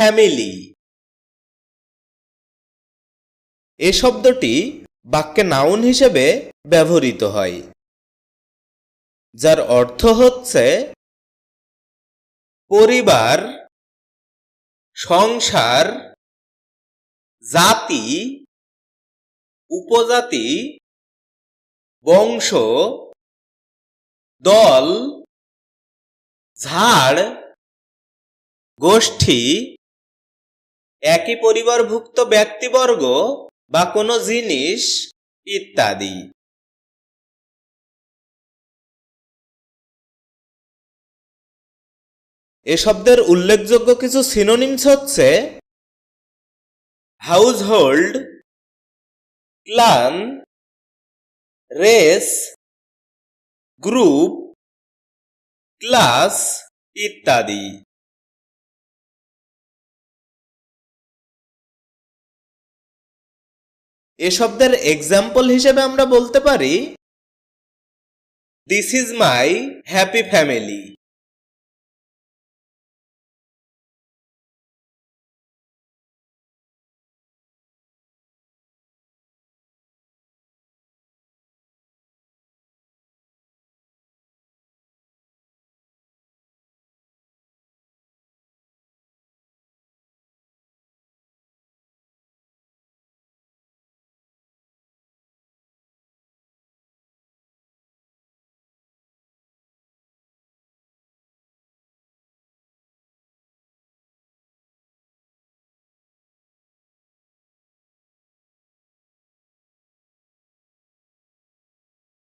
Family. এ শব্দটি বাক্যে noun হিসেবে ব্যবহৃত হয়, যার অর্থ হচ্ছে পরিবার, সংসার, জাতি, উপজাতি, বংশ, দল, ঝাড়, গোষ্ঠী একই পরিবারভুক্ত ব্যক্তিবর্গ বা কোনো জিনিস ইত্যাদি। এ শব্দের উল্লেখযোগ্য কিছু সিনোনিমস হচ্ছে household clan race group class ইত্যাদি। এ শব্দের এক্সাম্পল হিসেবে আমরা বলতে পারি this is my happy family